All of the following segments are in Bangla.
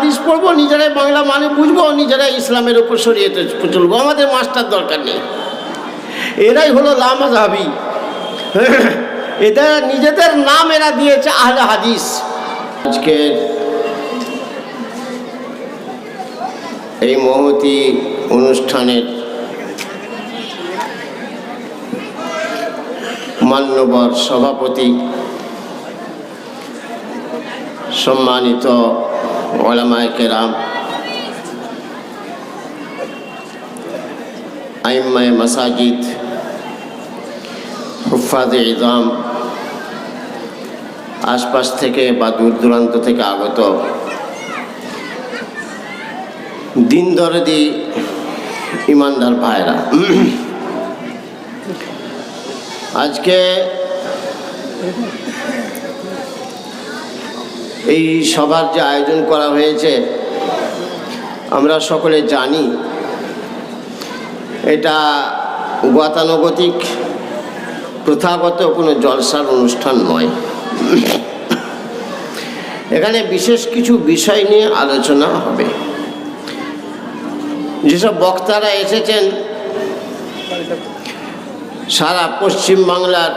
হাদিস পড়ব, নিজেরাই বাংলা মানে বুঝব, নিজেরাই ইসলামের উপর সরিয়েতে চলবো। আমাদের মাস্টার দরকার নেই। এরাই হলো লামাজাবি এদের নিজেদের নাম এরা দিয়েছে আহলে হাদিস। আজকের এই মহতি অনুষ্ঠানের মান্যবর সভাপতি সম্মানিত ওলামায় কেরাম, আইম্মায় মাসাজিদ হুফাদে ইদাম, আশপাশ থেকে বা দূর দূরান্ত থেকে আগত দিন ধরে দরদি ইমানদার ভাইরা। আজকে এই সভার যে আয়োজন করা হয়েছে, আমরা সকলে জানি এটা গতানুগতিক, প্রথাগত কোনো জলসার অনুষ্ঠান নয়। এখানে বিশেষ কিছু বিষয় নিয়ে আলোচনা হবে। যেসব বক্তারা এসেছেন, সারা পশ্চিম বাংলার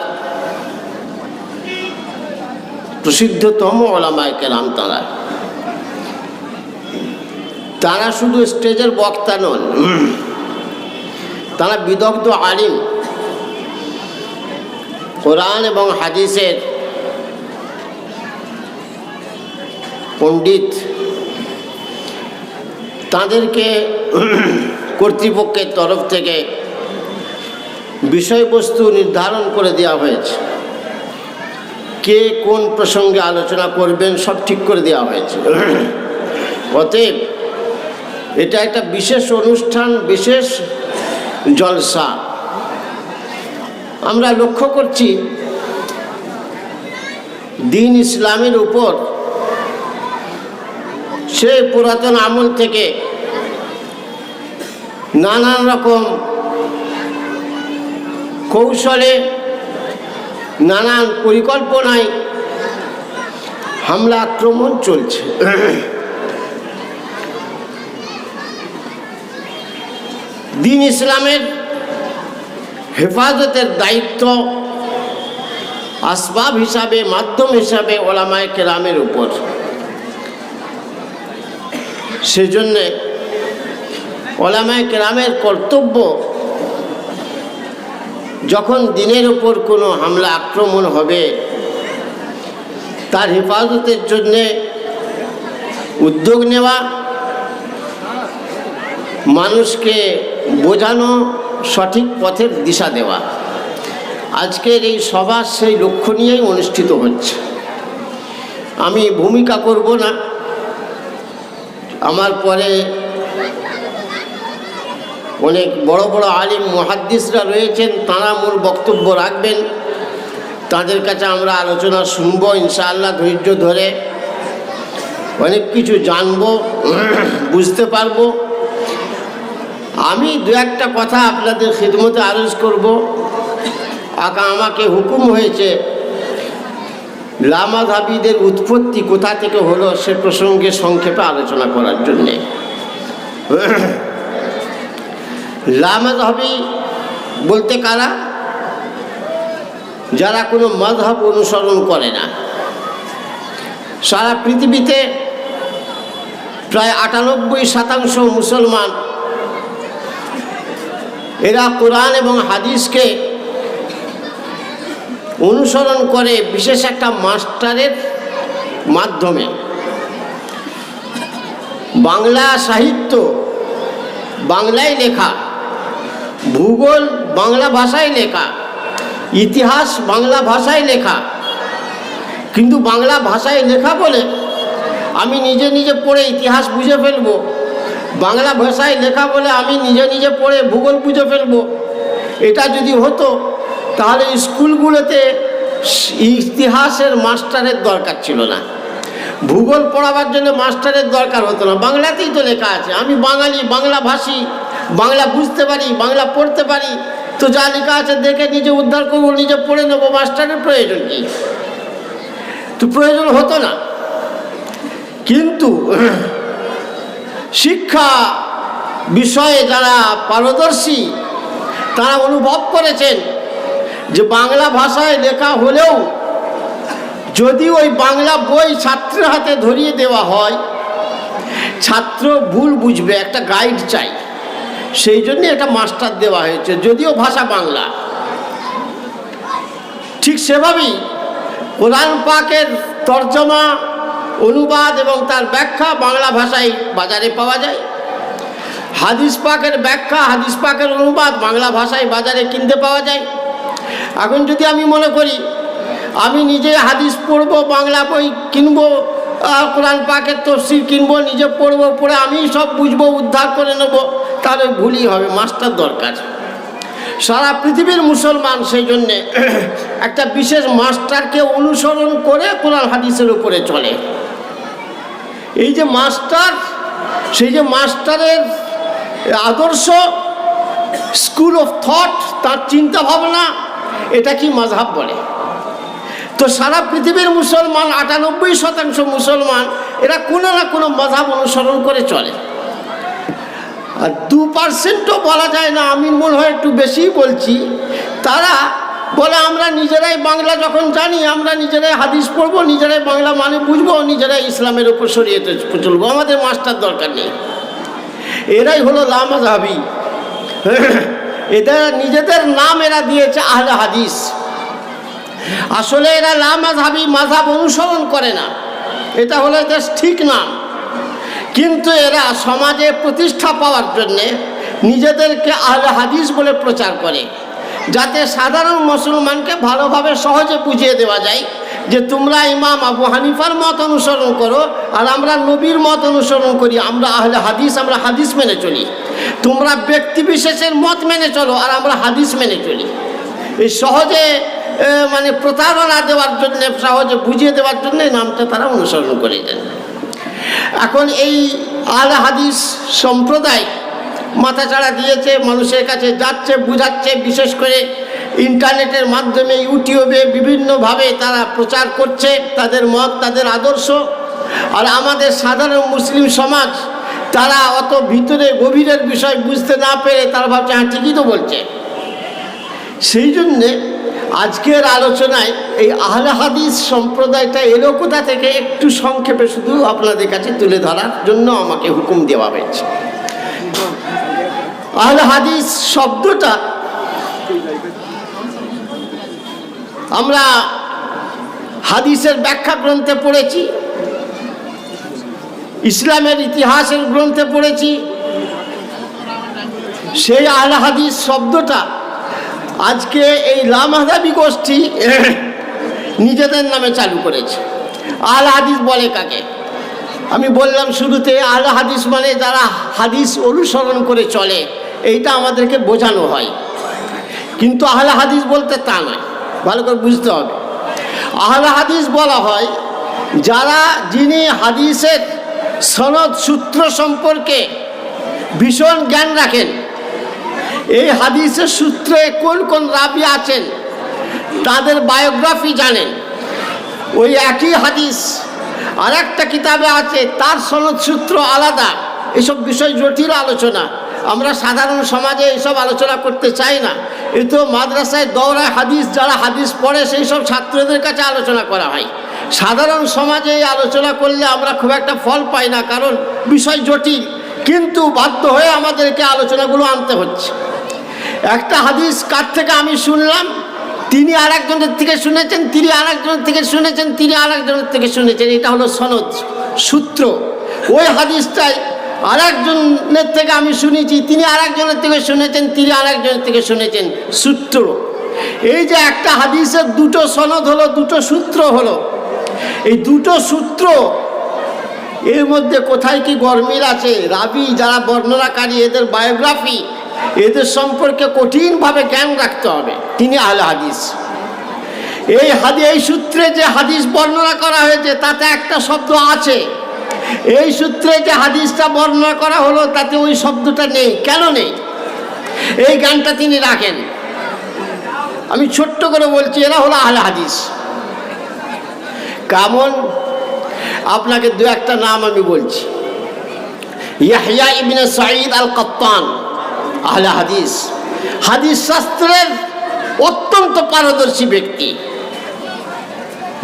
প্রসিদ্ধতম ওলামায় কেরাম তারা। তারা শুধু স্টেজের বক্তা নন, তারা বিদগ্ধ আলিম। কোরআন এবং হাদিসের পণ্ডিত। তাদেরকে কর্তৃপক্ষের তরফ থেকে বিষয়বস্তু নির্ধারণ করে দেওয়া হয়েছে। কে কোন প্রসঙ্গে আলোচনা করবেন সব ঠিক করে দেওয়া হয়েছে। অতএব এটা একটা বিশেষ অনুষ্ঠান, বিশেষ জলসা। আমরা লক্ষ্য করছি, দিন ইসলামের উপর সে পুরাতন আমল থেকে নানান রকম কৌশলে নানান পরিকল্পনায় হামলা আক্রমণ চলছে। দিন ইসলামের হেফাজতের দায়িত্ব আসবাব হিসাবে, মাধ্যম হিসাবে ওলামায় কেরামের উপর। সেজন্যে ওলামায় কেরামের কর্তব্য যখন দিনের উপর কোনো হামলা আক্রমণ হবে, তার হেফাজতের জন্যে উদ্যোগ নেওয়া, মানুষকে বোঝানো সঠিক পথের দিশা দেওয়া। আজকের এই সভা সেই লক্ষ্য নিয়েই অনুষ্ঠিত হচ্ছে। আমি ভূমিকা করব না। আমার পরে অনেক বড় বড় আলিম মহাদ্দিসরা রয়েছেন, তাঁরা মূল বক্তব্য রাখবেন। তাদের কাছে আমরা আলোচনা শুনব, ইনশাআল্লাহ ধৈর্য ধরে। অনেক কিছু জানব, বুঝতে পারব। আমি দু একটা কথা আপনাদের খিদমতে আরজ করব। আকা আমাকে হুকুম হয়েছে লামাধাবিদের উৎপত্তি কোথা থেকে হলো সে প্রসঙ্গে সংক্ষেপে আলোচনা করার জন্যে। লামাধাবি বলতে কারা? যারা কোনো মজহব অনুসরণ করে না। সারা পৃথিবীতে প্রায় আটানব্বই শতাংশ মুসলমান এরা কোরআন এবং হাদিসকে অনুসরণ করে বিশেষ একটা মাস্টারের মাধ্যমে। বাংলা সাহিত্য, বাংলায় লেখা ভূগোল বাংলা ভাষায় লেখা, ইতিহাস বাংলা ভাষায় লেখা। কিন্তু বাংলা ভাষায় লেখা বলে আমি নিজে নিজে পড়ে ইতিহাস বুঝে ফেলব। বাংলা ভাষায় লেখা বলে আমি নিজে নিজে পড়ে ভূগোল বুঝে ফেলব। এটা যদি হতো, তাহলে স্কুলগুলোতে ইতিহাসের মাস্টারের দরকার ছিল না। ভূগোল পড়াবার জন্য মাস্টারের দরকার হতো না। বাংলাতেই তো লেখা আছে। আমি বাঙালি বাংলা ভাষী বাংলা বুঝতে পারি, বাংলা পড়তে পারি। তো যা লেখা আছে দেখে নিজে উদ্ধার করব, নিজে পড়ে নেব, মাস্টারের প্রয়োজন কি? তো প্রয়োজন হতো না। কিন্তু শিক্ষা বিষয়ে যারা পারদর্শী, তারা অনুভব করেছেন যে বাংলা ভাষায় লেখা হলেও যদি ওই বাংলা বই ছাত্রের হাতে ধরিয়ে দেওয়া হয়, ছাত্র ভুল বুঝবে, একটা গাইড চাই। সেই জন্যে একটা মাস্টার দেওয়া হয়েছে, যদিও ভাষা বাংলা। ঠিক সেভাবেই কোরআন পাকের তর্জমা, অনুবাদ এবং তার ব্যাখ্যা বাংলা ভাষায় বাজারে পাওয়া যায়। হাদিস পাকের ব্যাখ্যা, হাদিস পাকের অনুবাদ বাংলা ভাষায় বাজারে কিনতে পাওয়া যায়। এখন যদি আমি মনে করি, আমি নিজে হাদিস পড়ব, বাংলা বই কিনবো কোরআন পাকের তফসির কিনবো, নিজে পড়ব, পড়ে আমি সব বুঝব, উদ্ধার করে নেব, তাহলে ভুলই হবে, মাস্টার দরকার। সারা পৃথিবীর মুসলমান সেই জন্যে একটা বিশেষ মাস্টারকে অনুসরণ করে কোরআন হাদিসের উপরে চলে। এই যে মাস্টার, সেই যে মাস্টারের আদর্শ স্কুল অফ থট তার চিন্তা ভাবনা, এটা কি মাঝহাব বলে? তো সারা পৃথিবীর মুসলমান, আটানব্বই শতাংশ মুসলমান, এরা কোনো না কোনো মাঝহাব অনুসরণ করে চলে। আর দু পার্সেন্টও বলা যায় না, আমি মনে হয় একটু বেশিই বলছি। তারা বলে, আমরা নিজেরাই বাংলা যখন জানি, আমরা নিজেরাই হাদিস পড়ব, নিজেরাই বাংলা মানে বুঝব, নিজেরাই ইসলামের উপর সরিয়ে চলবো, আমাদের মাস্টার দরকার নেই। এরাই হলো লামাজাবি। এদের নিজেদের নাম এরা দিয়েছে আহলে হাদিস। আসলে এরা লামাজাবি মাঝাব অনুসরণ করে না। এটা হলো এদের ঠিক নাম কিন্তু এরা সমাজে প্রতিষ্ঠা পাওয়ার জন্যে নিজেদেরকে আহলে হাদিস বলে প্রচার করে, যাতে সাধারণ মুসলমানকে ভালোভাবে সহজে বুঝিয়ে দেওয়া যায় যে তোমরা ইমাম আবু হানিফার মত অনুসরণ করো আর আমরা নবীর মত অনুসরণ করি, আমরা আহলে হাদিস, আমরা হাদিস মেনে চলি। তোমরা ব্যক্তি বিশেষের মত মেনে চলো আর আমরা হাদিস মেনে চলি। এই সহজে মানে প্রতারণা দেওয়ার জন্যে, সহজে বুঝিয়ে দেওয়ার জন্য নামটা তারা অনুসরণ করে দেন। এখন এই আল হাদিস সম্প্রদায় মাথাচাড়া দিয়েছে, মানুষের কাছে যাচ্ছে, বুঝাচ্ছে, বিশেষ করে ইন্টারনেটের মাধ্যমে, ইউটিউবে বিভিন্নভাবে তারা প্রচার করছে, তাদের মত, তাদের আদর্শ। আর আমাদের সাধারণ মুসলিম সমাজ, তারা অত ভিতরে গভীরের বিষয় বুঝতে না পেরে তারা ভাবছে হ্যাঁ ঠিকই তো বলছে। সেই জন্যে আজকের আলোচনায় এই আহলে হাদিস সম্প্রদায়টা এলো কোথা থেকে? একটু সংক্ষেপে শুধু আপনাদের কাছে তুলে ধরার জন্য আমাকে হুকুম দেওয়া হয়েছে। আহলে হাদিস শব্দটা আমরা হাদিসের ব্যাখ্যা গ্রন্থে পড়েছি, ইসলামের ইতিহাসের গ্রন্থে পড়েছি। সেই আহলে হাদিস শব্দটা আজকে এই লামাদাবি গোষ্ঠী নিজেদের নামে চালু করেছে। আল হাদিস বলে কাকে? আমি বললাম শুরুতে আল হাদিস মানে যারা হাদিস অনুসরণ করে চলে, এইটা আমাদেরকে বোঝানো হয়। কিন্তু আহলে হাদিস বলতে তা নয়, ভালো করে বুঝতে হবে। আহলে হাদিস বলা হয়, যারা যিনি হাদিসের সনদ সূত্র সম্পর্কে ভীষণ জ্ঞান রাখেন এই হাদিসের সূত্রে কোন কোন রাবি আছেন? তাদের বায়োগ্রাফি জানেন। ওই একই হাদিস আর একটা কিতাবে আছে, তার সনদ সূত্র আলাদা। এসব বিষয় জটিল আলোচনা। আমরা সাধারণ সমাজে এইসব আলোচনা করতে চাই না। এই তো মাদ্রাসায় দৌড়ায় হাদিস, যারা হাদিস পড়ে, সেই সব ছাত্রদের কাছে আলোচনা করা হয়। সাধারণ সমাজে আলোচনা করলে আমরা খুব একটা ফল পাই না, কারণ বিষয় জটিল। কিন্তু বাধ্য হয়ে আমাদেরকে আলোচনাগুলো আনতে হচ্ছে। একটা হাদিস কার থেকে আমি শুনলাম? তিনি আর একজনের থেকে শুনেছেন, তিনি আর একজনের থেকে শুনেছেন, তিনি আর একজনের থেকে শুনেছেন। এটা হলো সনদ, সূত্র। ওই হাদিসটাই আর একজনের থেকে আমি শুনেছি, তিনি আর একজনের থেকে শুনেছেন, তিনি আর একজনের থেকে শুনেছেন। সূত্র। এই যে একটা হাদিসের দুটো সনদ হলো, দুটো সূত্র হলো। এই দুটো সূত্র এর মধ্যে কোথায় কি গরমিল আছে? রাবি, যারা বর্ণনাকারী, এদের বায়োগ্রাফি এদের সম্পর্কে কঠিনভাবে জ্ঞান রাখতে হবে। তিনি আহলে হাদিস। এই হাদি, এই সূত্রে যে হাদিস বর্ণনা করা হয়েছে, তাতে একটা শব্দ আছে। এই সূত্রে যে হাদিসটা বর্ণনা করা হলো, তাতে ওই শব্দটা নেই। কেন নেই? এই জ্ঞানটা তিনি রাখেন। আমি ছোট্ট করে বলছি, এরা হলো আহলে হাদিস। কেমন আপনাকে দু একটা নাম আমি বলছি। ইয়াহিয়া ইবনে সাঈদ আল কাত্তান আহলে হাদিস। হাদিস শাস্ত্রের অত্যন্ত পারদর্শী ব্যক্তি।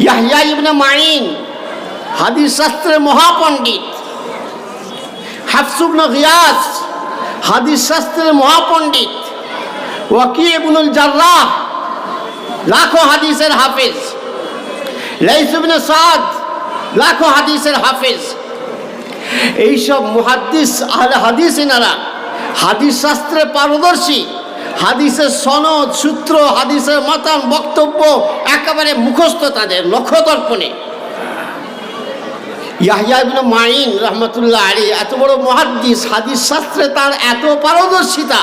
ইয়াহিয়া ইবনে মাইন হাদিস শাস্ত্রের মহাপণ্ডিত। হাফসুবন গিয়াস, হাদিস শাস্ত্রের মহাপণ্ডিত। ওয়াকি ইবনুল জার্রাহ, লাখো হাদিসের হাফেজ। লাইসুবনে সাদ লাখো হাদিসের হাফেজ। এইসব মুহাদ্দিস, আহলে হাদিস এনারা হাদিস শাস্ত্রে পারদর্শী, হাদিসের সনদ, সূত্র, হাদিসের মতান বক্তব্য একেবারে মুখস্থ তাদের, লক্ষ্য দর্পণে। ইয়াহিয়া ইবনে মাইন রহমতুল্লাহ আলী এত বড় মহাদ্দিস, হাদিস শাস্ত্রে তার এত পারদর্শিতা,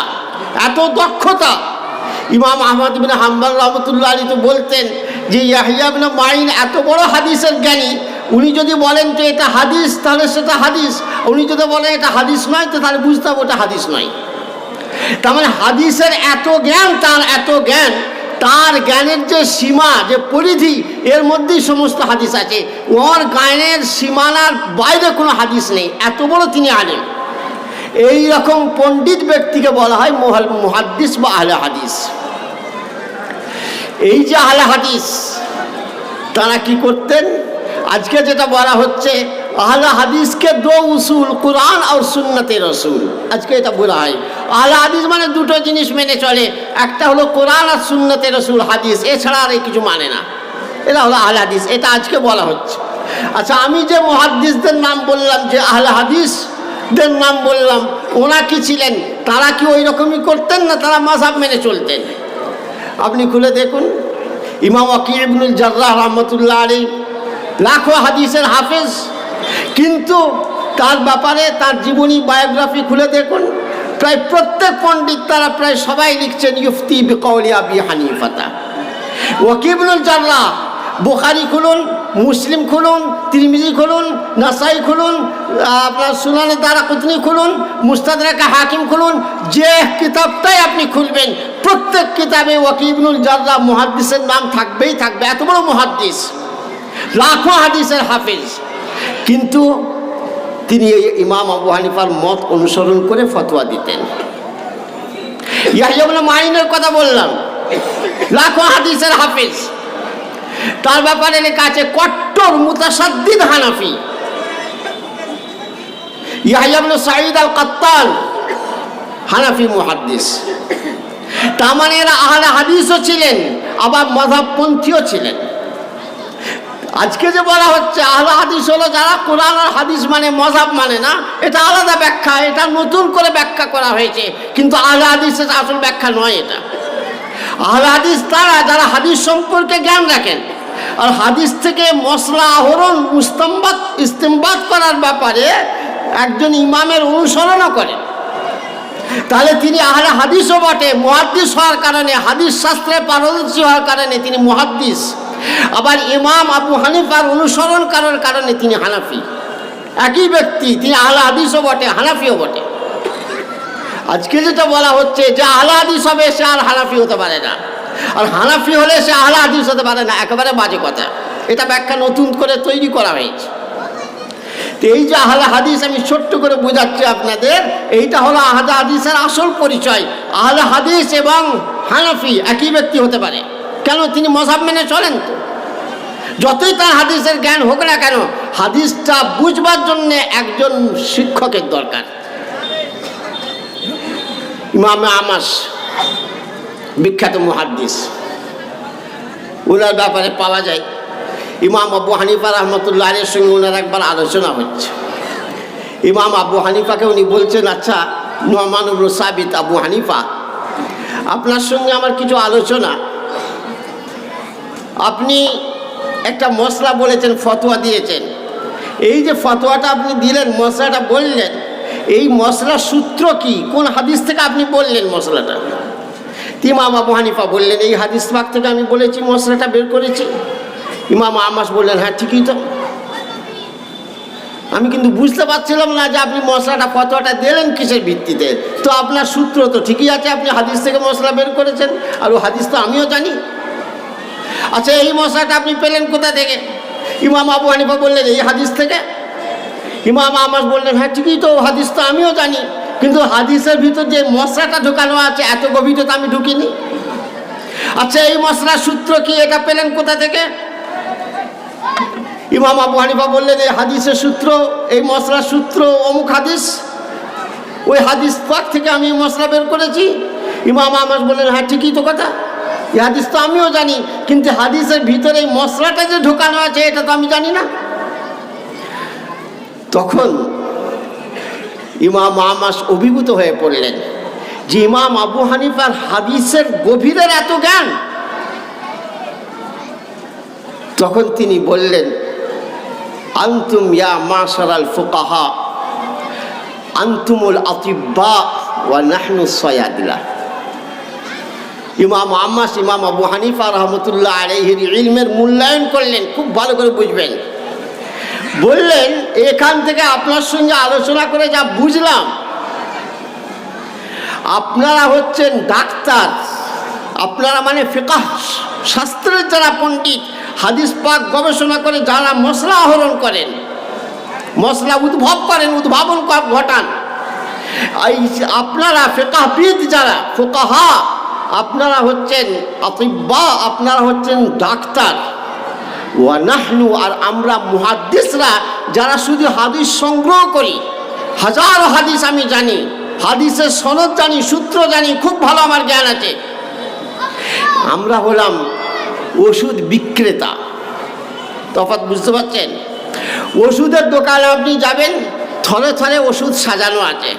এত দক্ষতা। ইমাম আহমদ ইবনে হাম্বাল রহমতুল্লাহ আলী তো বলতেন যে ইয়াহিয়া ইবনে মাইন এত বড় হাদিসের জ্ঞানী উনি যদি বলেন যে এটা হাদিস, তাহলে সেটা হাদিস। উনি যদি বলেন এটা হাদিস নয়, তো তাহলে বুঝতে হবে ওটা হাদিস নয়। তার মানে হাদিসের এত জ্ঞান, তার এত জ্ঞান, তার জ্ঞানের যে সীমা, যে পরিধি, এর মধ্যেই সমস্ত হাদিস আছে। ওর জ্ঞানের সীমানার বাইরে কোনো হাদিস নেই। এত বড় তিনি আনেন এই রকম পণ্ডিত ব্যক্তিকে বলা হয় মোহাল, মুহাদ্দিস বা আহলে হাদিস। এই যে আহলে হাদিস, তারা কি করতেন? আজকে যেটা বলা হচ্ছে, আহলে হাদিসকে দো উসুল, কোরআন আর সুন্নতে রসুল। আজকে এটা বলা হয়। আহলে হাদিস মানে দুটো জিনিস মেনে চলে। একটা হলো কোরআন আর সুন্নতে রসুল, হাদিস। এছাড়া আর কিছু মানে না। এটা হলো আহলে হাদিস। এটা আজকে বলা হচ্ছে। আচ্ছা আমি যে মহাদ্দিসদের নাম বললাম, যে আহলে হাদিসদের নাম বললাম ওনা কি ছিলেন? তারা কি ওই রকমই করতেন না তারা মাসাব মেনে চলতেন? আপনি খুলে দেখুন। ইমাম ইবনুল জার্রাহ রহমতুল্লাহ আলী লাখো হাদিসের হাফেজ। কিন্তু তার ব্যাপারে তার জীবনী, বায়োগ্রাফি খুলে দেখুন, প্রায় প্রত্যেক পণ্ডিত তারা প্রায় সবাই লিখছেন, ইউফতি বিকৌলি আবি হানিফাতা। ওয়াকিবুল জার্রাহ বুখারি খুলুন, মুসলিম খুলুন, তিরমিজি খুলুন, নাসাই খুলুন, আপনার সুনানে দ্বারা কুতনি খুলুন, মুস্তাদরাকা হাকিম খুলুন, যে কিতাবটাই আপনি খুলবেন, প্রত্যেক কিতাবে ওয়াকিবনুল জার্রা মুহাদ্দিসের নাম থাকবেই থাকবে, এত বড় মুহাদ্দিস। লাখো হাদিসের হাফিজ। কিন্তু তিনি এই ইমাম আবু হানিফার মত অনুসরণ করে ফতোয়া দিতেন। ইয়াহিয়া মাইনের কথা বললাম। লাখো হাদিসের হাফিজ। তার ব্যাপারে লেখা আছে, কট্টর মুতাসাদ্দিদ হানাফি। ইয়াহিয়া সাঈদ আল কাত্তান হানাফি মুহাদ্দিস। তার মানে এরা আহলে হাদিসও ছিলেন, আবার মজাবপন্থীও ছিলেন। আজকে যে বলা হচ্ছে, আহলে হাদিস হলো যারা কোরআন আর হাদিস মানে মজাব মানে না, এটা আলাদা ব্যাখ্যা, এটা নতুন করে ব্যাখ্যা করা হয়েছে, কিন্তু আহলে হাদিসের আসল ব্যাখ্যা নয় এটা। আহলে হাদিস তারা, যারা হাদিস সম্পর্কে জ্ঞান রাখেন, আর হাদিস থেকে মশলা আহরণ মুস্তম্বাদ ইস্তেমবাদ করার ব্যাপারে একজন ইমামের অনুসরণও করেন। তাহলে তিনি আহলে হাদিসও বটে, মহাদ্দিস হওয়ার কারণে, হাদিস শাস্ত্রে পারদর্শী হওয়ার কারণে তিনি মহাদ্দিস। আবার ইমাম আবু হানিফার অনুসরণ করার কারণে তিনি হানাফি। একই ব্যক্তি, তিনি আহলে হাদিসও বটে, হানাফিও বটে। আজকে যেটা বলা হচ্ছে যে আহলে হাদিস হবে, সে আর হানাফি হতে পারে না। আর হানাফি হলে সে আহলে হাদিস হতে পারে না, একেবারে বাজে কথা। এটা ব্যাখ্যা নতুন করে তৈরি করা হয়েছে। তো এই যে আহলে হাদিস আমি ছোট্ট করে বোঝাচ্ছি আপনাদের, এইটা হলো আহলে হাদিসের আসল পরিচয়। আহলে হাদিস এবং হানাফি একই ব্যক্তি হতে পারে। কেন তিনি মজাব মেনে চলেন? তো যতই তার হাদিসের জ্ঞান হোক না কেন, হাদিসটা বুঝবার জন্য একজন শিক্ষকের দরকার। ইমামে আমাস, বিখ্যাত মুহাদ্দিস। ওনার ব্যাপারে পাওয়া যায়, ইমাম আবু হানিফা রহমতুল্লাহ সঙ্গে ওনার একবার আলোচনা হচ্ছে। ইমাম আবু হানিফাকে উনি বলছেন আচ্ছা নোমানুর সাবিত আবু হানিফা, আপনার সঙ্গে আমার কিছু আলোচনা। আপনি একটা মশলা বলেছেন, ফতোয়া দিয়েছেন। এই যে ফতোয়াটা আপনি দিলেন, মশলাটা বললেন, এই মশলার সূত্র কি? কোন হাদিস থেকে আপনি বললেন মশলাটা? ইমাম আবু হানিফা বললেন, এই হাদিস পাক থেকে আমি বলেছি, মশলাটা বের করেছি। ইমাম আমাস বললেন হ্যাঁ ঠিকই তো। আমি কিন্তু বুঝতে পারছিলাম না যে আপনি মশলাটা, ফতোয়াটা দিলেন কিসের ভিত্তিতে। তো আপনার সূত্র তো ঠিকই আছে, আপনি হাদিস থেকে মশলা বের করেছেন, আর ও হাদিস তো আমিও জানি। আচ্ছা এই মশলাটা আপনি পেলেন কোথা থেকে? ইমাম আবু হানিফা বললেন, এই হাদিস থেকে। ইমাম আমাস বললেন হ্যাঁ ঠিকই তো, হাদিস তো আমিও জানি, কিন্তু হাদিসের ভিতর যে মশলাটা ঢোকানো আছে, এত গভীরে তো আমি ঢুকিনি। আচ্ছা এই মশলার সূত্র কি, এটা পেলেন কোথা থেকে? ইমাম আবু হানিফা বললেন, এই হাদিসের সূত্র, এই মশলার সূত্র অমুক হাদিস। ওই হাদিস পাক থেকে আমি মশলা বের করেছি। ইমাম আমাস বললেন হ্যাঁ ঠিকই তো কথা। এই হাদিস তো আমিও জানি, কিন্তু হাদিসের ভিতরে এই মশলাটা যে ঢোকানো আছে, এটা তো আমি জানি না। তখন ইমাম আমাস অভিভূত হয়ে পড়লেন যে ইমাম আবু হানিফার হাদিসের গভীরের এত জ্ঞান। তখন তিনি বললেন, আন্তুম ইয়া মাশার আল ফুকাহা, আন্তুমুল আতিব্বা ওয়া নাহনু সয়াদিলা। ইমাম আম্মাস ইমাম আবু হানিফা রহমতুল্লাহ আলহির ইলমের মূল্যায়ন করলেন, খুব ভালো করে বুঝবেন। বললেন, এখান থেকে আপনার সঙ্গে আলোচনা করে যা বুঝলাম। আপনারা হচ্ছেন ডাক্তার, আপনারা মানে ফিকাহ, শাস্ত্রের যারা পণ্ডিত, হাদিস পাক গবেষণা করে যারা মশলা আহরণ করেন, মশলা উদ্ভব করেন, উদ্ভাবন ঘটান। আপনারা ফেকাহবিদ যারা, ফোকাহা আপনারা হচ্ছেন আতিব্বা, আপনারা হচ্ছেন ডাক্তার। ওয়া নাহনু, আর আমরা মুহাদ্দিসরা যারা শুধু হাদিস সংগ্রহ করি। হাজার হাদিস আমি জানি, হাদিসের সনদ জানি, সূত্র জানি, খুব ভালো আমার জ্ঞান আছে। আমরা হলাম ওষুধ বিক্রেতা। তফাৎ বুঝতে পারছেন? ওষুধের দোকানে আপনি যাবেন থরে থরে ওষুধ সাজানো আছে।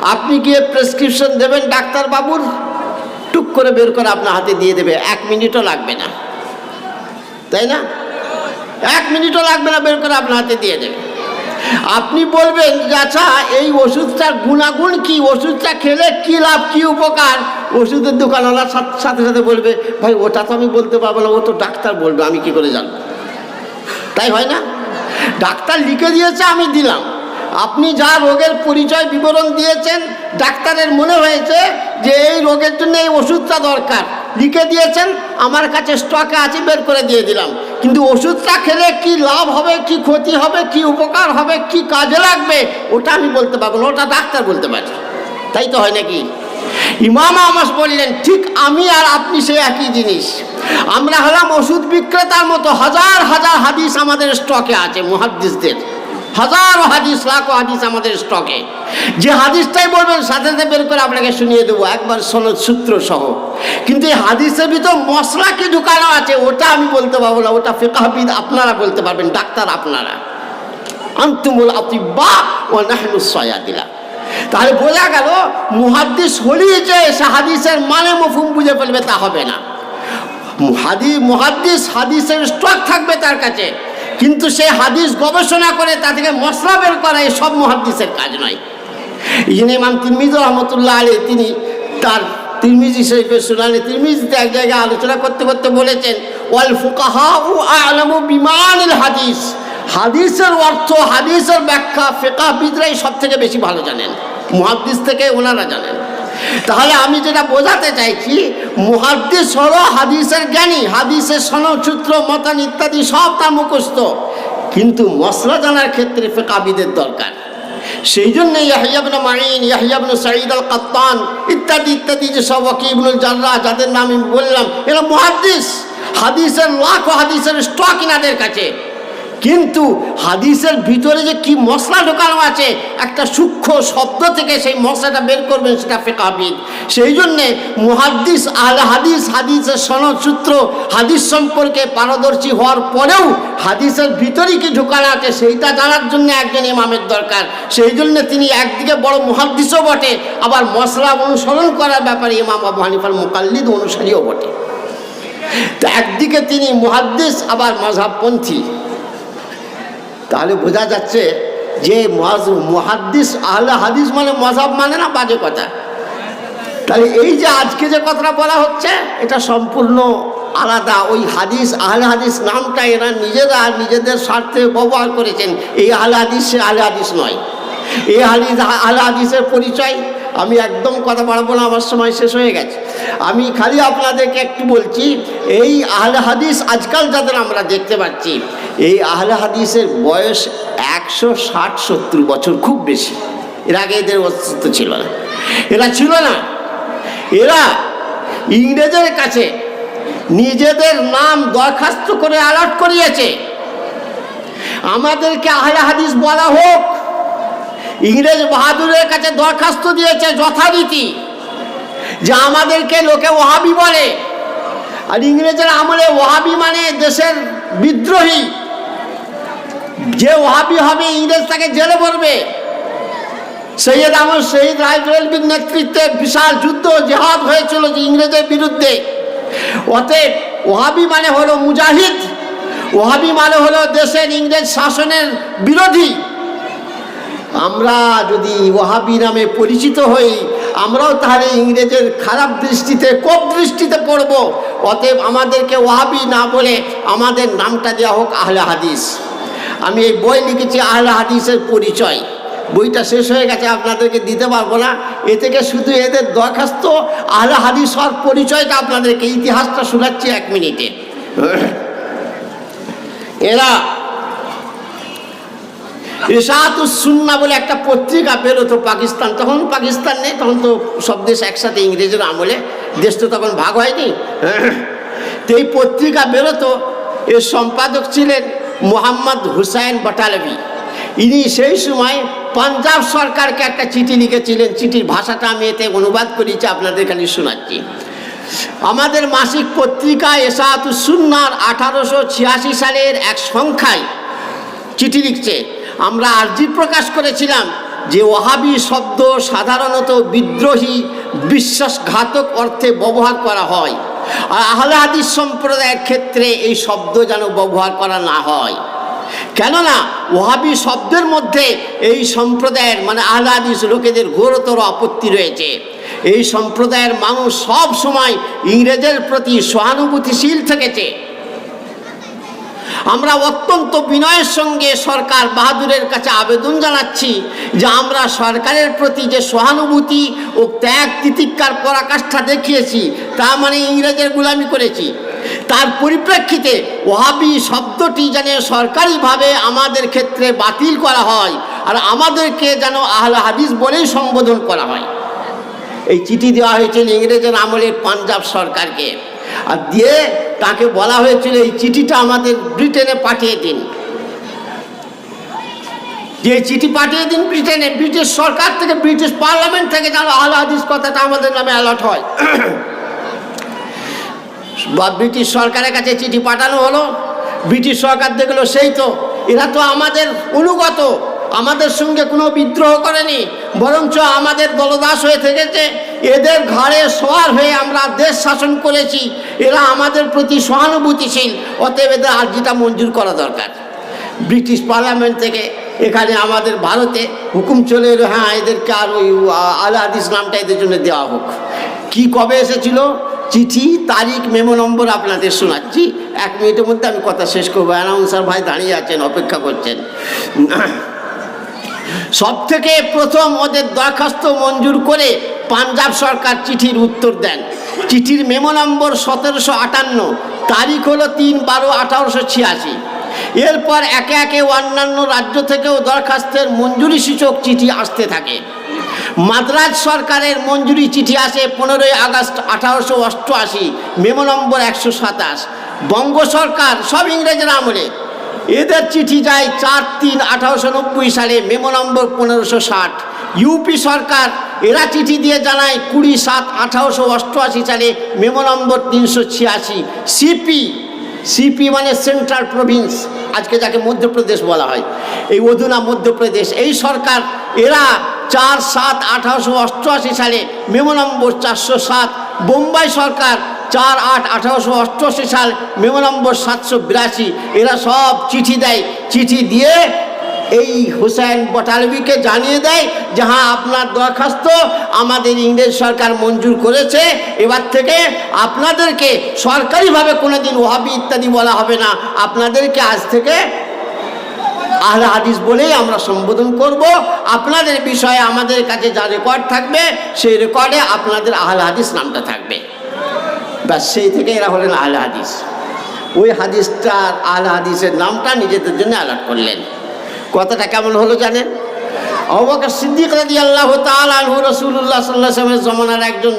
আপনি গিয়ে প্রেসক্রিপশন দেবেন ডাক্তারবাবুর করে বের করে আপনার হাতে দিয়ে দেবে। এক মিনিটও লাগবে না। তাই না? এক মিনিটও লাগবে না বের করে আপনার হাতে দিয়ে দেবে। আপনি বলবেন যে আচ্ছা এই ওষুধটার গুণাগুণ কি? ওষুধটা খেলে কি লাভ, কি উপকার? ওষুধের দোকানওয়ালার সাথে সাথে সাথে বলবে, ভাই, ওটা তো আমি বলতে পারব না, ও তো ডাক্তার বলবে, আমি কি করে জানব? তাই হয় না? ডাক্তার লিখে দিয়েছে, আমি দিলাম। আপনি যা রোগের পরিচয় বিবরণ দিয়েছেন, ডাক্তারের মনে হয়েছে যে এই রোগের জন্য এই ওষুধটা দরকার। লিখে দিয়েছেন, আমার কাছে স্টকে আছে, বের করে দিয়ে দিলাম। কিন্তু ওষুধটা খেলে কি লাভ হবে, কি ক্ষতি হবে, কি উপকার হবে, কি কাজে লাগবে, ওটা আমি বলতে পারব না, ওটা ডাক্তার বলতে পারে তাই তো হয় নাকি? ইমাম আমাস বললেন, ঠিক আমি আর আপনি সে একই জিনিস। আমরা হলাম ওষুধ বিক্রেতার মতো হাজার হাজার হাদিস আমাদের স্টকে আছে, মুহাদ্দিসদের। হাজারো হাদিস, লাখো হাদিস আমাদের স্টকে যে হাদিসটাই বলবেন, সাথে সাথে বের করে আপনাকে শুনিয়ে দেবো, একবার সনদ সূত্র সহ। কিন্তু এই হাদিসের ভিতর মশলা কি ঢুকানো আছে, ওটা আমি বলতে পারব না, ওটা ফেকাহবিদ আপনারা বলতে পারবেন, ডাক্তার আপনারা। আন্তুমুল আতিব্বা ও নাহনু সয়াদিলা। তাহলে বোঝা গেল, মুহাদ্দিস হলেই যে হাদিসের মানে মফুম বুঝে ফেলবে, তা হবে না। হাদি মুহাদ্দিস হাদিসের স্টক থাকবে তার কাছে। কিন্তু সে হাদিস গবেষণা করে, তা থেকে মশলা বের করা সব মুহাদ্দিসের কাজ নয়। এই ইমাম তিরমিজ রহমতুল্লাহ আলী তিনি তার তিরমিজি শরীফের শুনানি তিরমিজিতে এক জায়গায় আলোচনা করতে করতে বলেছেন, ওয়াল ফুকাহা ও আলমু বিমানিল হাদিস। হাদিসের অর্থ, হাদিসের ব্যাখ্যা ফেকাবিদরাই সব থেকে বেশি ভালো জানেন। মুহাদ্দিস থেকে ওনারা জানেন। তাহলে আমি যেটা বোঝাতে চাইছি, মুহাদ্দিস হলো হাদিসের জ্ঞানী, হাদিসের সনসূত্র মতান ইত্যাদি সব তার মুখস্থ। কিন্তু মশলা জানার ক্ষেত্রে ফেকাবিদের দরকার। সেই জন্য ইয়াহিয়াবন মাইন ইয়াহিয়াবন সাঈদ আল কাত্তান ইত্যাদি ইত্যাদি যে সব ওয়াকিবনুল জাররা, যাদের নাম আমি বললাম, এরা মুহাদ্দিস। হাদিসের লাখ হাদিসের স্টক ইনাদের কাছে। কিন্তু হাদিসের ভিতরে যে কি মশলা ঢোকানো আছে, একটা সূক্ষ্ম শব্দ থেকে সেই মশলাটা বের করবেন সেটা ফেকাবিদ সেই জন্যে মুহাদ্দিস আল হাদিস হাদিসের সনদ সূত্র হাদিস সম্পর্কে পারদর্শী হওয়ার পরেও হাদিসের ভিতরেই কি ঢোকানো আছে সেইটা জানার জন্য একজন ইমামের দরকার। সেই জন্য তিনি একদিকে বড় মুহাদ্দিসও বটে, আবার মশলা অনুসরণ করার ব্যাপারে ইমাম আবু হানিফার মুকাল্লিদ অনুসারীও বটে। তো একদিকে তিনি মুহাদ্দিস, আবার মজাবপন্থী তাহলে বোঝা যাচ্ছে যে মহাদিস আহলে হাদিস মানে মজাব মানে না বাজে কথা? তাহলে এই যে আজকে যে কথাটা বলা হচ্ছে, এটা সম্পূর্ণ আলাদা। ওই হাদিস, আহলে হাদিস নামটা এরা নিজেরা নিজেদের স্বার্থে ব্যবহার করেছেন। এই আহলে হাদিস সে আহলে হাদিস নয়। এই হাদিস আহলে হাদিসের পরিচয়। আমি একদম কথা বাড়াবো না, আমার সময় শেষ হয়ে গেছে। আমি খালি আপনাদেরকে একটু বলছি, এই আহলে হাদিস আজকাল যাদের আমরা দেখতে পাচ্ছি, এই আহলে হাদিসের বয়স একশো ষাট সত্তর বছর, খুব বেশি। এর আগে এদের অস্তিত্ব ছিল না। এরা ছিল না। এরা ইংরেজের কাছে নিজেদের নাম দরখাস্ত করে অ্যালার্ট করিয়েছে। আমাদেরকে আহলে হাদিস বলা হোক ইংরেজ বাহাদুরের কাছে দরখাস্ত দিয়েছে যথারীতি, যে আমাদেরকে লোকে ওহাবি বলে। আর ইংরেজের আমলে ওহাবি মানে দেশের বিদ্রোহী। যে ওহাবি হবে, ইংরেজ তাকে জেলে পড়বে। সৈয়দ আহমদ শহীদ রায়দুলবির নেতৃত্বে বিশাল যুদ্ধ, জেহাদ হয়েছিল যে ইংরেজের বিরুদ্ধে। অতএব ওহাবি মানে হলো মুজাহিদ। ওহাবি মানে হলো দেশের ইংরেজ শাসনের বিরোধী। আমরা যদি ওহাবি নামে পরিচিত হই, আমরাও তাহলে ইংরেজের খারাপ দৃষ্টিতে, কোপ দৃষ্টিতে পড়ব। অতএব আমাদেরকে ওহাবি না বলে আমাদের নামটা দেওয়া হোক আহলে হাদিস। আমি এই বই লিখেছি আহলে হাদিসের পরিচয়। বইটা শেষ হয়ে গেছে, আপনাদেরকে দিতে পারব না। এ থেকে শুধু এদের দরখাস্ত, আহলে হাদিস হওয়ার পরিচয়টা আপনাদেরকে ইতিহাসটা শোনাচ্ছি এক মিনিটে। এরা সুন্না বলে একটা পত্রিকা বেরোতো পাকিস্তান। তখন পাকিস্তান নেই, তখন তো সব দেশ একসাথে ইংরেজের আমলে। দেশ তো তখন ভাগ হয়নি। তো এই পত্রিকা বেরোতো এর সম্পাদক ছিলেন মোহাম্মদ হুসাইন বাটালভি। ইনি সেই সময় পাঞ্জাব সরকারকে একটা চিঠি লিখেছিলেন। চিঠির ভাষাটা আমি এতে অনুবাদ করেছি আপনাদের খালি শোনাচ্ছি। আমাদের মাসিক পত্রিকা এসাহাতুসুন্নার আঠারোশো ছিয়াশি সালের এক সংখ্যায় চিঠি লিখছে। আমরা আর্জি প্রকাশ করেছিলাম যে ওহাবি শব্দ সাধারণত বিদ্রোহী, বিশ্বাসঘাতক অর্থে ব্যবহার করা হয়। আর আহলে হাদিস সম্প্রদায়ের ক্ষেত্রে এই শব্দ যেন ব্যবহার করা না হয়। কেননা ওহাবি শব্দের মধ্যে এই সম্প্রদায়ের মানে আহলে লোকেদের ঘোরতর আপত্তি রয়েছে। এই সম্প্রদায়ের মানুষ সব সময় ইংরেজের প্রতি সহানুভূতিশীল থেকেছে। আমরা অত্যন্ত বিনয়ের সঙ্গে সরকার বাহাদুরের কাছে আবেদন জানাচ্ছি যে আমরা সরকারের প্রতি যে সহানুভূতি ও ত্যাগ তিতিক্ষার পরাকাষ্ঠা দেখিয়েছি, তা মানে ইংরেজের গুলামি করেছি। তার পরিপ্রেক্ষিতে ওহাবি শব্দটি যেন সরকারিভাবে আমাদের ক্ষেত্রে বাতিল করা হয় আর আমাদেরকে যেন আহলে হাদিস বলেই সম্বোধন করা হয়। এই চিঠি দেওয়া হয়েছিল ইংরেজের আমলের পাঞ্জাব সরকারকে। আর দিয়ে তাকে বলা হয়েছিল, এই চিঠিটা আমাদের ব্রিটেনে পাঠিয়ে দিন। যে চিঠি পাঠিয়ে দিন ব্রিটেনে, ব্রিটিশ সরকার থেকে, ব্রিটিশ পার্লামেন্ট থেকে যেন আল হাদিস কথাটা আমাদের নামে অ্যালার্ট হয়। বা ব্রিটিশ সরকারের কাছে চিঠি পাঠানো হলো, ব্রিটিশ সরকার দেখল, সেই তো, এরা তো আমাদের অনুগত। আমাদের সঙ্গে কোনো বিদ্রোহ করেনি, বরঞ্চ আমাদের দলদাস হয়ে থেকেছে। এদের ঘরে সওয়ার হয়ে আমরা দেশ শাসন করেছি। এরা আমাদের প্রতি সহানুভূতিশীল, অতএব এদের আর্জিটা মঞ্জুর করা দরকার। ব্রিটিশ পার্লামেন্ট থেকে এখানে আমাদের ভারতে হুকুম চলে এলো হ্যাঁ এদেরকে আর ওই আল হাদিস নামটা এদের জন্য দেওয়া হোক। কি কবে এসেছিল? চিঠি, তারিখ, মেমো নম্বর আপনাদের শোনাচ্ছি। এক মিনিটের মধ্যে আমি কথা শেষ করব। অ্যানাউন্সার ভাই দাঁড়িয়ে আছেন, অপেক্ষা করছেন। সব থেকে প্রথম ওদের দরখাস্ত মঞ্জুর করে পাঞ্জাব সরকার চিঠির উত্তর দেন। চিঠির মেমো নম্বর সতেরোশো আটান্ন, তারিখ হলো তিন বারো আঠারোশো ছিয়াশি। এরপর একে একে অন্যান্য রাজ্য থেকেও দরখাস্তের মঞ্জুরি সূচক চিঠি আসতে থাকে। মাদ্রাজ সরকারের মঞ্জুরি চিঠি আসে পনেরোই আগস্ট আঠারোশো অষ্টআশি, মেমো নম্বর একশো সাতাশ। বঙ্গ সরকার, সব ইংরেজের আমলে। এদের চিঠি যায় চার তিন আঠারোশো নব্বই সালে, মেমো নম্বর পনেরোশো ষাট। ইউপি সরকার এরা চিঠি দিয়ে জানায় কুড়ি সাত আঠারোশো অষ্টআশি সালে, মেমো নম্বর তিনশো ছিয়াশি। সিপি সিপি মানে সেন্ট্রাল প্রভিন্স আজকে যাকে মধ্যপ্রদেশ বলা হয়। এই অধুনা মধ্যপ্রদেশ, এই সরকার এরা চার সাত আঠারোশো অষ্টআশি সালে, মেমো নম্বর চারশো সাত। বোম্বাই সরকার চার আট আঠারোশো অষ্টআশি সাল মেমো নম্বর সাতশো বিরাশি। এরা সব চিঠি দেয়। চিঠি দিয়ে এই হুসাইন বটালবিকে জানিয়ে দেয় যে হ্যাঁ আপনার দরখাস্ত আমাদের ইংরেজ সরকার মঞ্জুর করেছে। এবার থেকে আপনাদেরকে সরকারিভাবে কোনো দিন ওহাবি ইত্যাদি বলা হবে না। আপনাদেরকে আজ থেকে আহলে হাদিস বলেই আমরা সম্বোধন করব। আপনাদের বিষয়ে আমাদের কাছে যা রেকর্ড থাকবে, সেই রেকর্ডে আপনাদের আহলে হাদিস নামটা থাকবে। ব্যাস, সেই থেকে এরা হলেন আহলে হাদিস। ওই হাদিসটার আহলে হাদিসের নামটা নিজেদের জন্য অ্যালার্ট করলেন। কথাটা কেমন হলো জানেন? অবাকার সিদ্দিক রাজি আল্লাহ তালু রসুল্লাহ সাল্লাহামের জমানার একজন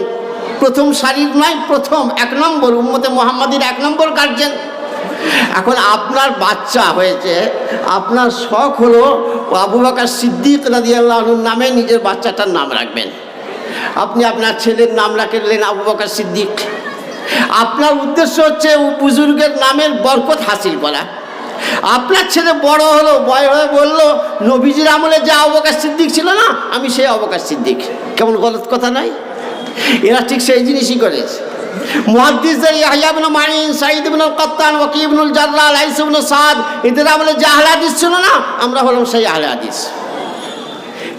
প্রথম সারির নয়, প্রথম এক নম্বর উম্মতে মোহাম্মদীর এক নম্বর গার্জেন এখন আপনার বাচ্চা হয়েছে, আপনার শখ হলো আবু বাকার সিদ্দিক রাজি আল্লাহর নামে নিজের বাচ্চাটার নাম রাখবেন। আপনি আপনার ছেলের নাম রাখলেন আবু বাকার সিদ্দিক। আপনার উদ্দেশ্য হচ্ছে বুজুর্গের নামের বরকত হাসিল করা। আপনার ছেলে বড় হলো বয় হয়ে বলল, নবীজির আমলে যে অবকাশ সিদ্দিক ছিল না, আমি সেই অবকাশ সিদ্দিক। কেমন গলত কথা নাই? এরা ঠিক সেই জিনিসই করেছে। ইবনে সাদ ছিল না, আমরা হলাম সেই আহলে হাদিস।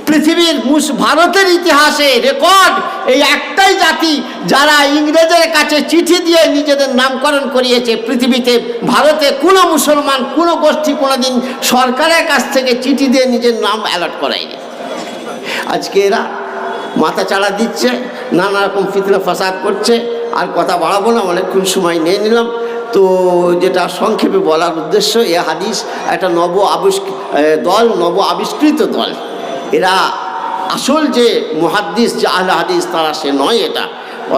পৃথিবীর ভারতের ইতিহাসে রেকর্ড এই একটাই জাতি যারা ইংরেজের কাছে চিঠি দিয়ে নিজেদের নামকরণ করিয়েছে পৃথিবীতে। ভারতে কোনো মুসলমান, কোনো গোষ্ঠী কোনোদিন সরকারের কাছ থেকে চিঠি দিয়ে নিজের নাম অ্যালার্ট করায়নি। আজকে এরা মাথা চাড়া দিচ্ছে, নানা রকম ফিতনা ফাসাদ করছে, আর কথা বাড়াবো না, অনেকক্ষণ সময় নিয়ে নিলাম। তো যেটা সংক্ষেপে বলার উদ্দেশ্য, এ হাদিস একটা নব আবিষ্ দল, নব আবিষ্কৃত দল। এরা আসল যে মুহাদ্দিস, যে আহলে হাদিস, তারা সে নয় এটা।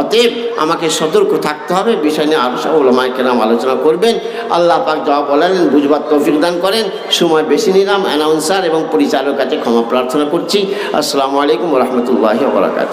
অতএব আমাকে সতর্ক থাকতে হবে, বিষয় নিয়ে আরও সব ওলামায় কেরাম আলোচনা করবেন। আল্লাহ পাক জবাব বলেন বুঝবার তৌফিক দান করেন। সময় বেশি নিলাম অ্যানাউন্সার এবং পরিচালক কাছে ক্ষমা প্রার্থনা করছি। আসসালামু আলাইকুম রহমতুল্লাহ বরাকাত